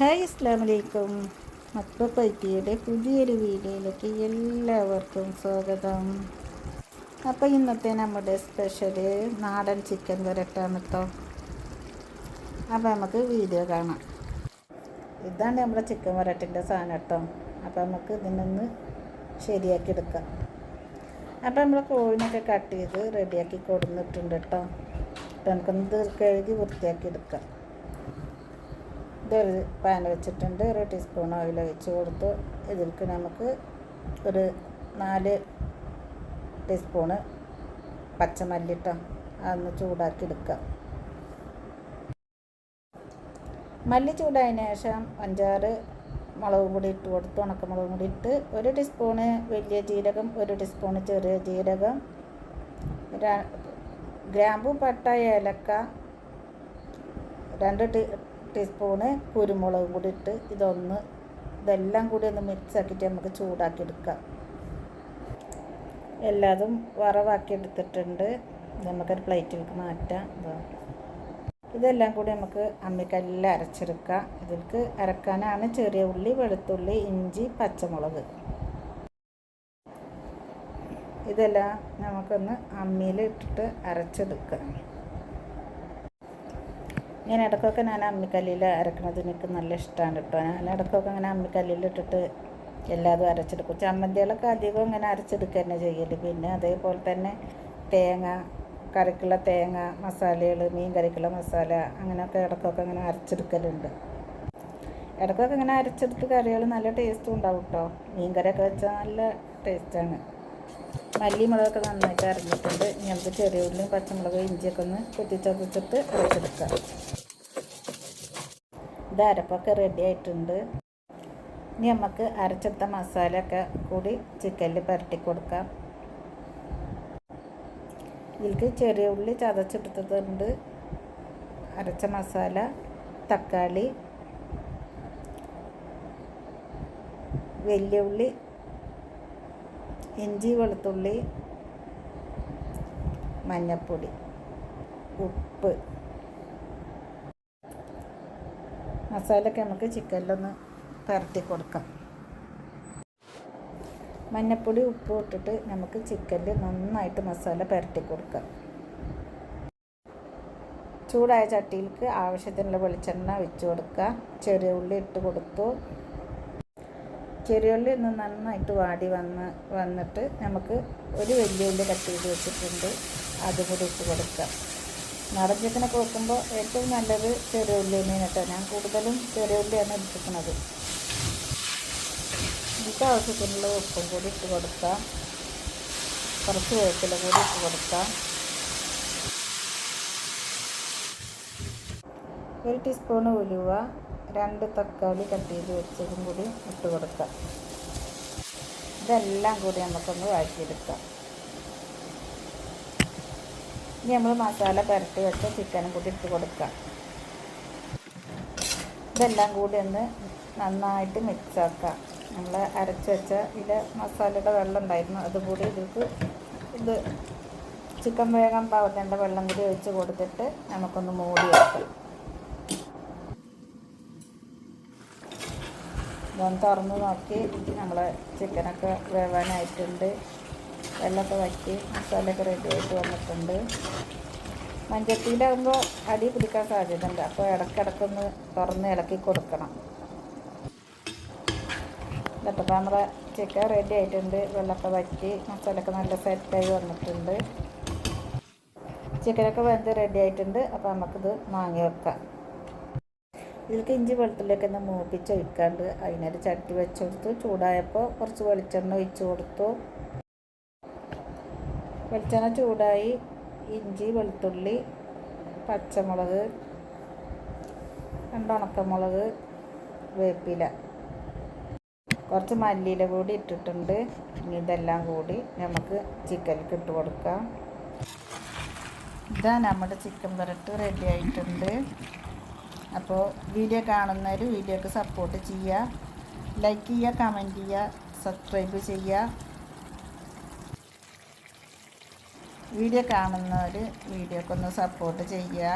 Hi അസ്ലാം വലൈക്കും Mecca പൈറ്റിയുടെ പുതിയൊരു വീഡിയോയിലേക്ക് എല്ലാവർക്കും സ്വാഗതം. അപ്പോൾ ഇന്നത്തെ നമ്മുടെ സ്പെഷ്യൽ നാടൻ ചിക്കൻ വരട്ടാണ് കേട്ടോ അപ്പോൾ നമുക്ക് വീഡിയോ കാണാം. ഇതാണ് നമ്മുടെ ചിക്കൻ വരട്ടിന്റെ സാധനം കേട്ടോ അപ്പോൾ നമുക്ക് ഇതിനൊന്ന് ശരിയാക്കി എടുക്കാം. അപ്പോൾ നമ്മൾ കോഴിനൊക്കെ കട്ട് ചെയ്ത് റെഡിയാക്കി കൊടുന്നിട്ടുണ്ട് കേട്ടോ അപ്പോൾ നമുക്കൊന്ന് കഴുകി വൃത്തിയാക്കി എടുക്കാം. ഇതൊരു പാൻ വെച്ചിട്ടുണ്ട്. ഒരു ടീസ്പൂൺ ഓയിൽ ഒഴിച്ച് കൊടുത്തു ഇതിൽക്ക് നമുക്ക് ഒരു നാല് ടീസ്പൂണ് പച്ചമല്ലിട്ടോ അതൊന്ന് ചൂടാക്കി എടുക്കാം. മല്ലി ചൂടായതിന് ശേഷം അഞ്ചാറ് മുളക് പൊടി ഇട്ട് കൊടുത്ത് ഉണക്കമുളക് പൊടി ഇട്ട് ഒരു ടീസ്പൂണ് വലിയ ജീരകം ഒരു ടീസ്പൂണ് ചെറിയ ജീരകം ഗ്രാമ്പു പട്ട ഏലക്ക രണ്ട് ടീസ്പൂണ് കുരുമുളക് കൂടി ഇട്ട് ഇതൊന്ന് ഇതെല്ലാം കൂടി ഒന്ന് മിക്സ് ആക്കിയിട്ട് നമുക്ക് ചൂടാക്കി എടുക്കാം എല്ലാതും വറവാക്കി എടുത്തിട്ടുണ്ട്. നമുക്കൊരു പ്ലേറ്റിലേക്ക് മാറ്റാം. ഇതെല്ലാം കൂടി നമുക്ക് അമ്മിക്കല്ലിൽ അരച്ചെടുക്കാം. ഇതിൽക്ക് അരക്കാനാണ് ചെറിയ ഉള്ളി വെളുത്തുള്ളി ഇഞ്ചി പച്ചമുളക്. ഇതെല്ലാം നമുക്കൊന്ന് അമ്മിയിൽ ഇട്ടിട്ട് അരച്ചെടുക്കാം. ഞാൻ ഇടയ്ക്കൊക്കെ ഞാൻ അമ്മിക്കല്ലിൽ അരക്കണത് എനിക്ക് നല്ല ഇഷ്ടമാണ് കേട്ടോ. ഞാൻ ഇടയ്ക്കൊക്കെ അങ്ങനെ അമ്മിക്കല്ലിൽ ഇട്ടിട്ട് എല്ലാതും അരച്ചെടുക്കും. ചമ്മന്തികളൊക്കെ അധികം ഇങ്ങനെ അരച്ചെടുക്കുക തന്നെ ചെയ്യൽ പിന്നെ അതേപോലെ തന്നെ തേങ്ങ കറിക്കുള്ള തേങ്ങ മസാലകൾ മീൻ കറിക്കുള്ള മസാല അങ്ങനെയൊക്കെ ഇടയ്ക്കൊക്കെ അങ്ങനെ അരച്ചെടുക്കലുണ്ട്. ഇടയ്ക്കൊക്കെ ഇങ്ങനെ അരച്ചെടുത്ത് കറികൾ നല്ല ടേസ്റ്റും ഉണ്ടാവും കേട്ടോ. മീൻ കറിയൊക്കെ വെച്ചാൽ നല്ല ടേസ്റ്റാണ്. മല്ലി മുളകൊക്കെ നന്നായിട്ട് അരഞ്ഞിട്ടുണ്ട്. ഞങ്ങൾക്ക് ചെറിയ ഉള്ളിയും പച്ചമുളക് ഇഞ്ചിയൊക്കെ ഒന്ന് കുത്തിച്ചതച്ചിട്ട് അരച്ചെടുക്കാം. ഇത് അരപ്പൊക്കെ റെഡി ആയിട്ടുണ്ട്. ഇനി നമുക്ക് അരച്ചെടുത്ത മസാല ഒക്കെ കൂടി ചിക്കനിൽ പുരട്ടി കൊടുക്കാം. ഇതിലേക്ക് ചെറിയ ഉള്ളി ചതച്ചെടുത്തതുണ്ട് അരച്ച മസാല തക്കാളി വലിയ ഉള്ളി ഇഞ്ചി വെളുത്തുള്ളി മഞ്ഞൾപ്പൊടി ഉപ്പ്. മസാലയൊക്കെ നമുക്ക് ചിക്കനിലൊന്ന് പരത്തി കൊടുക്കാം. മഞ്ഞപ്പൊടി ഉപ്പ് ഇട്ടിട്ട് നമുക്ക് ചിക്കനിൽ നന്നായിട്ട് മസാല പരത്തി കൊടുക്കാം. ചൂടായ ചട്ടിയിലേക്ക് ആവശ്യത്തിനുള്ള വെളിച്ചെണ്ണ വെച്ച് കൊടുക്കുക. ചെറിയ ഉള്ളി ഇട്ട് കൊടുത്തു. ചെറിയ ഉള്ളി ഒന്ന് നന്നായിട്ട് വാടി വന്ന് വന്നിട്ട് നമുക്ക് ഒരു വലിയ ഉള്ളി കട്ട് ചെയ്ത് വെച്ചിട്ടുണ്ട്. അതും കൂടി ഇട്ട് കൊടുക്കാം. നാടൻ ചിക്കനൊക്കെ വെക്കുമ്പോൾ ഏറ്റവും നല്ലത് ചെറിയ ഉള്ളി തന്നെയാണ് കേട്ടോ. ഞാൻ കൂടുതലും ചെറിയ ഉള്ളിയാണ് എടുത്തിരിക്കുന്നത് എനിക്ക് ആവശ്യത്തിനുള്ള ഉപ്പും കൂടി ഇട്ട് കൊടുക്കാം. കുറച്ച് വേപ്പില കൂടി ഇട്ട് കൊടുക്കാം. ഒരു ടീസ്പൂൺ ഉലുവ രണ്ട് തക്കാളി കട്ട് ചെയ്ത് വെച്ചതും കൂടി ഇട്ട് കൊടുക്കാം. ഇതെല്ലാം കൂടി നമുക്കൊന്ന് വാറ്റിയെടുക്കാം ഇനി നമ്മൾ മസാല പുരട്ടി വെച്ച ചിക്കനും കൂടി ഇട്ട് കൊടുക്കാം. ഇതെല്ലാം കൂടി ഒന്ന് നന്നായിട്ട് മിക്സ് ആക്കാം. നമ്മൾ അരച്ച് വെച്ച ഇതിൽ മസാലയുടെ വെള്ളം ഉണ്ടായിരുന്നു. അതുകൂടി ഇതിൽക്ക് ഇത് ചിക്കൻ വേഗം പാവത്തേണ്ട വെള്ളം കൂടി ഒഴിച്ച് കൊടുത്തിട്ട് നമുക്കൊന്ന് മൂടി വെക്കാം. ഇതൊന്ന് തുറന്ന് നോക്കി. നമ്മൾ ചിക്കനൊക്കെ വേവാനായിട്ടുണ്ട്. വെള്ളമൊക്കെ വറ്റി മസാലയൊക്കെ റെഡി ആയിട്ട് വന്നിട്ടുണ്ട്. മഞ്ചട്ടിയിലാകുമ്പോൾ അടി പിടിക്കാൻ സാധ്യതയുണ്ട്. അപ്പോൾ ഇടയ്ക്കിടയ്ക്കൊന്ന് തുറന്ന് ഇളക്കി കൊടുക്കണം. ഇതൊക്കെ നമ്മുടെ ചിക്കൻ റെഡി ആയിട്ടുണ്ട്. വെള്ളമൊക്കെ വറ്റി മസാലയൊക്കെ നല്ല സെറ്റായി വന്നിട്ടുണ്ട്. ചിക്കനൊക്കെ വെന്ത് റെഡി ആയിട്ടുണ്ട്. അപ്പോൾ നമുക്കിത് വാങ്ങി വെക്കാം. ഇതിലേക്ക് ഇഞ്ചി വെളുത്തുള്ളിയൊക്കെ ഒന്ന് മൂപ്പിച്ച് ഒഴിക്കാണ്ട് അതിനൊരു ചട്ടി വെച്ച് കൊടുത്തു. ചൂടായപ്പോൾ കുറച്ച് വെളിച്ചെണ്ണ ഒഴിച്ച് കൊടുത്തു. വെളിച്ചെണ്ണ ചൂടായി ഇഞ്ചി വെളുത്തുള്ളി പച്ചമുളക് രണ്ട് ഉണക്കമുളക് വേപ്പില. കുറച്ച് മല്ലിയില കൂടി ഇട്ടിട്ടുണ്ട്. ഇനി ഇതെല്ലാം കൂടി നമുക്ക് ചിക്കനിലേക്ക് ഇട്ട് കൊടുക്കാം. ഇതാ നമ്മുടെ ചിക്കൻ പുരട്ട് റെഡി ആയിട്ടുണ്ട്. അപ്പോൾ വീഡിയോ കാണുന്നവർ വീഡിയോക്ക് സപ്പോർട്ട് ചെയ്യുക ലൈക്ക് ചെയ്യുക കമന്റ് ചെയ്യുക സബ്സ്ക്രൈബ് ചെയ്യുക വീഡിയോ കാണുന്നവർ വീഡിയോക്കൊന്ന് സപ്പോർട്ട് ചെയ്യുക.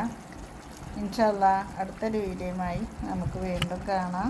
ഇൻഷല്ല അടുത്തൊരു വീഡിയോയുമായി നമുക്ക് വീണ്ടും കാണാം.